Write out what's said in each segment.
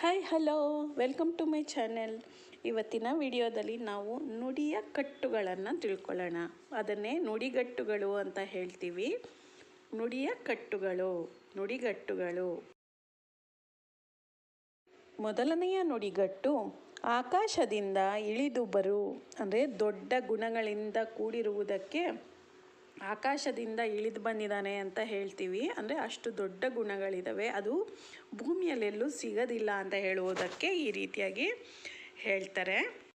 Hi hello welcome to my channel ಇವತ್ತಿನ ವಿಡಿಯೋದಲ್ಲಿ ನಾವು ನುಡಿಯ ಕಟ್ಟುಗಳನ್ನು ತಿಳ್ಕೊಳ್ಳೋಣ. ಅದನ್ನೇ ನುಡಿಗಟ್ಟುಗಳು ಅಂತ ಹೇಳ್ತೀವಿ. ನುಡಿಯ ಕಟ್ಟುಗಳು, ನುಡಿಗಟ್ಟುಗಳು. ಮೊದಲನೆಯ ನುಡಿಗಟ್ಟು ಆಕಾಶದಿಂದ ಇಳಿದು ಬರು, ಅಂದರೆ ದೊಡ್ಡ ಗುಣಗಳಿಂದ ಕೂಡಿರುವುದಕ್ಕೆ ಆಕಾಶದಿಂದ ಇಳಿದು ಬಂದಿದ್ದಾನೆ ಅಂತ ಹೇಳ್ತೀವಿ. ಅಂದರೆ ಅಷ್ಟು ದೊಡ್ಡ ಗುಣಗಳಿದ್ದಾವೆ ಅದು ಭೂಮಿಯಲ್ಲೆಲ್ಲೂ ಸಿಗೋದಿಲ್ಲ ಅಂತ ಹೇಳುವುದಕ್ಕೆ ಈ ರೀತಿಯಾಗಿ ಹೇಳ್ತಾರೆ.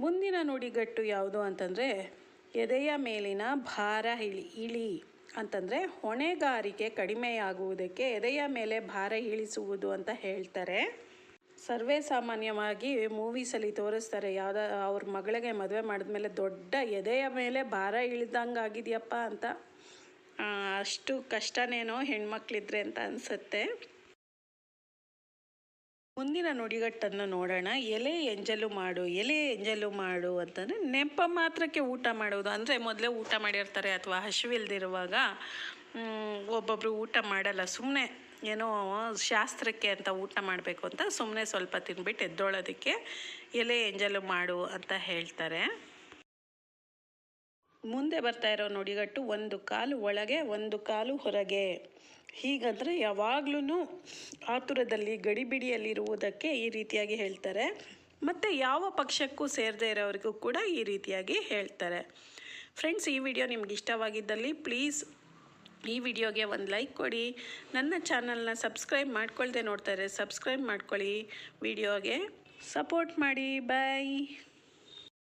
ಮುಂದಿನ ನುಡಿಗಟ್ಟು ಯಾವುದು ಅಂತಂದರೆ, ಎದೆಯ ಮೇಲಿನ ಭಾರ ಇಳಿ ಇಳಿ ಅಂತಂದರೆ ಹೊಣೆಗಾರಿಕೆ ಕಡಿಮೆಯಾಗುವುದಕ್ಕೆ ಎದೆಯ ಮೇಲೆ ಭಾರ ಇಳಿಸುವುದು ಅಂತ ಹೇಳ್ತಾರೆ. ಸರ್ವೇ ಸಾಮಾನ್ಯವಾಗಿ ಮೂವೀಸಲ್ಲಿ ತೋರಿಸ್ತಾರೆ, ಯಾವುದೋ, ಅವ್ರ ಮಗಳಿಗೆ ಮದುವೆ ಮಾಡಿದ್ಮೇಲೆ ದೊಡ್ಡ ಎದೆಯ ಮೇಲೆ ಭಾರ ಇಳಿದಂಗೆ ಆಗಿದೆಯಪ್ಪ ಅಂತ. ಅಷ್ಟು ಕಷ್ಟನೇನೋ ಹೆಣ್ಮಕ್ಳಿದ್ರೆ ಅಂತ ಅನಿಸುತ್ತೆ. ಮುಂದಿನ ನುಡಿಗಟ್ಟನ್ನು ನೋಡೋಣ. ಎಲೆ ಎಂಜಲು ಮಾಡು, ಎಲೆ ಎಂಜಲು ಮಾಡು ಅಂತಂದರೆ ನೆಪ ಮಾತ್ರಕ್ಕೆ ಊಟ ಮಾಡೋದು. ಅಂದರೆ ಮೊದಲೇ ಊಟ ಮಾಡಿರ್ತಾರೆ ಅಥವಾ ಹಸಿವಿಲ್ದಿರುವಾಗ ಒಬ್ಬೊಬ್ಬರು ಊಟ ಮಾಡಲ್ಲ. ಸುಮ್ಮನೆ ಏನೋ ಶಾಸ್ತ್ರಕ್ಕೆ ಅಂತ ಊಟ ಮಾಡಬೇಕು ಅಂತ ಸುಮ್ಮನೆ ಸ್ವಲ್ಪ ತಿನ್ಬಿಟ್ಟು ಎದ್ದೋಳೋದಕ್ಕೆ ಎಲೆ ಎಂಜಲು ಮಾಡು ಅಂತ ಹೇಳ್ತಾರೆ. ಮುಂದೆ ಬರ್ತಾ ಇರೋ ನುಡಿಗಟ್ಟು ಒಂದು ಕಾಲು ಒಳಗೆ, ಒಂದು ಕಾಲು ಹೊರಗೆ. ಹೀಗಂದರೆ ಯಾವಾಗ್ಲೂ ಆತುರದಲ್ಲಿ, ಗಡಿಬಿಡಿಯಲ್ಲಿರುವುದಕ್ಕೆ ಈ ರೀತಿಯಾಗಿ ಹೇಳ್ತಾರೆ. ಮತ್ತು ಯಾವ ಪಕ್ಷಕ್ಕೂ ಸೇರದೇ ಇರೋರಿಗೂ ಕೂಡ ಈ ರೀತಿಯಾಗಿ ಹೇಳ್ತಾರೆ. ಫ್ರೆಂಡ್ಸ್ ಈ ವಿಡಿಯೋ ನಿಮ್ಗೆ ಇಷ್ಟವಾಗಿದ್ದಲ್ಲಿ ಪ್ಲೀಸ್ ಈ ವಿಡಿಯೋಗೆ ಒಂದು ಲೈಕ್ ಕೊಡಿ. ನನ್ನ ಚಾನಲ್ನ ಸಬ್ಸ್ಕ್ರೈಬ್ ಮಾಡ್ಕೊಳ್ದೆ ನೋಡ್ತಾರೆ ಸಬ್ಸ್ಕ್ರೈಬ್ ಮಾಡ್ಕೊಳ್ಳಿ. ವಿಡಿಯೋಗೆ ಸಪೋರ್ಟ್ ಮಾಡಿ. ಬಾಯ್.